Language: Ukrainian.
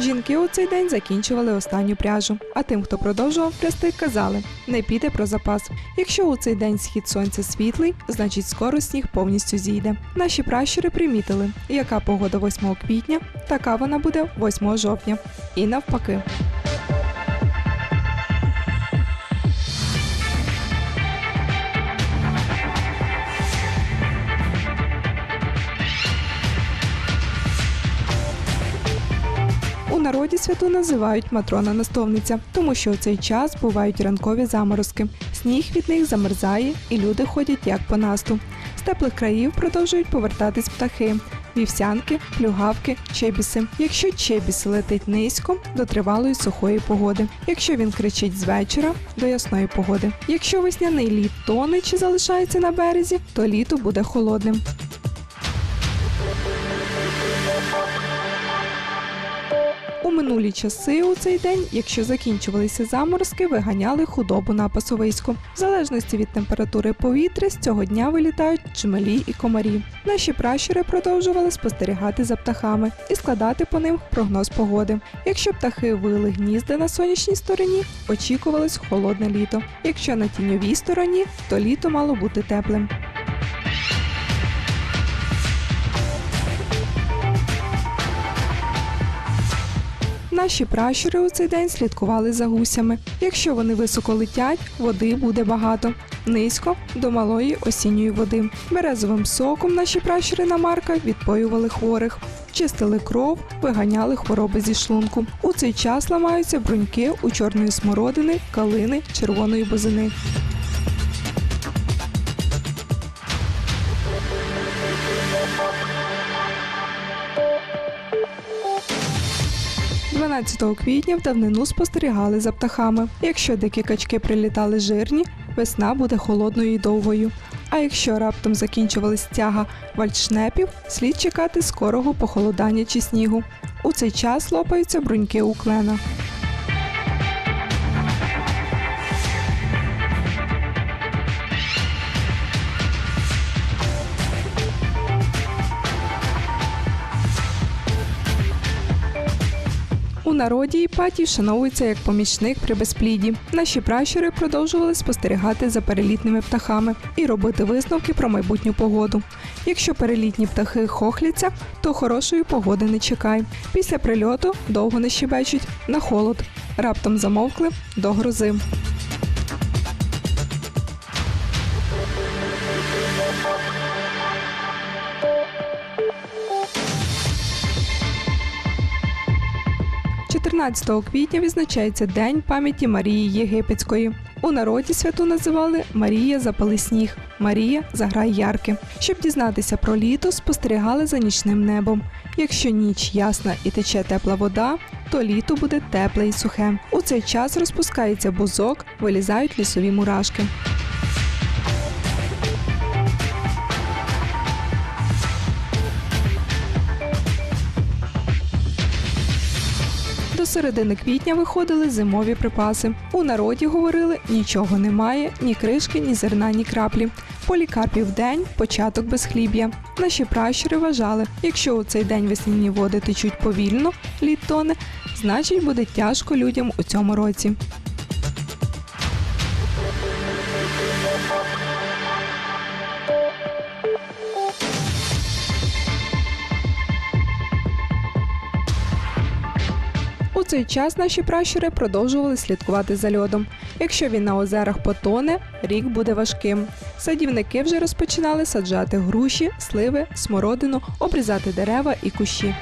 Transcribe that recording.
Жінки у цей день закінчували останню пряжу, а тим, хто продовжував прясти, казали: не піде про запас. Якщо у цей день схід сонця світлий, значить скоро сніг повністю зійде. Наші пращури примітили, яка погода 8 квітня, така вона буде 8 жовтня. І навпаки. Народі святу називають матрона настовниця, тому що у цей час бувають ранкові заморозки. Сніг від них замерзає, і люди ходять як по насту. З теплих країв продовжують повертатись птахи. Вівсянки, плюгавки, чебіси. Якщо чебіс летить низько, до тривалої сухої погоди. Якщо він кричить з вечора, до ясної погоди. Якщо весняний лід тоне чи залишається на березі, то літо буде холодним. Минулі часи у цей день, якщо закінчувалися заморозки, виганяли худобу на пасовисько. В залежності від температури повітря з цього дня вилітають чмелі і комарі. Наші пращури продовжували спостерігати за птахами і складати по ним прогноз погоди. Якщо птахи вили гнізда на сонячній стороні, очікувалось холодне літо. Якщо на тіньовій стороні, то літо мало бути теплим. Наші пращури у цей день слідкували за гусями. Якщо вони високо летять, води буде багато. Низько до малої осінньої води. Березовим соком наші пращури на марка відпоювали хворих, чистили кров, виганяли хвороби зі шлунку. У цей час ламаються бруньки у чорної смородини, калини, червоної бузини. – 12 квітня в давнину спостерігали за птахами. Якщо дикі качки прилітали жирні, весна буде холодною і довгою. А якщо раптом закінчувалась тяга вальдшнепів, слід чекати скорого похолодання чи снігу. У цей час лопаються бруньки у клена. Народі Іпатій вшановується як помічник при безпліді. Наші пращури продовжували спостерігати за перелітними птахами і робити висновки про майбутню погоду. Якщо перелітні птахи хохляться, то хорошої погоди не чекай. Після прильоту довго не щебечуть на холод. Раптом замовкли до грози. – 14 квітня відзначається День пам'яті Марії Єгипетської. У народі святу називали Марія запали сніг, Марія заграй ярки. Щоб дізнатися про літо, спостерігали за нічним небом. Якщо ніч ясна і тече тепла вода, то літо буде тепле і сухе. У цей час розпускається бузок, вилізають лісові мурашки. Середини квітня виходили зимові припаси. У народі говорили нічого немає, ні кришки, ні зерна, ні краплі. Полікарпів день початок безхліб'я. Наші пращури вважали, якщо у цей день весняні води течуть повільно, лід тоне, значить буде тяжко людям у цьому році. Цей час наші пращури продовжували слідкувати за льодом. Якщо він на озерах потоне, рік буде важким. Садівники вже розпочинали саджати груші, сливи, смородину, обрізати дерева і кущі.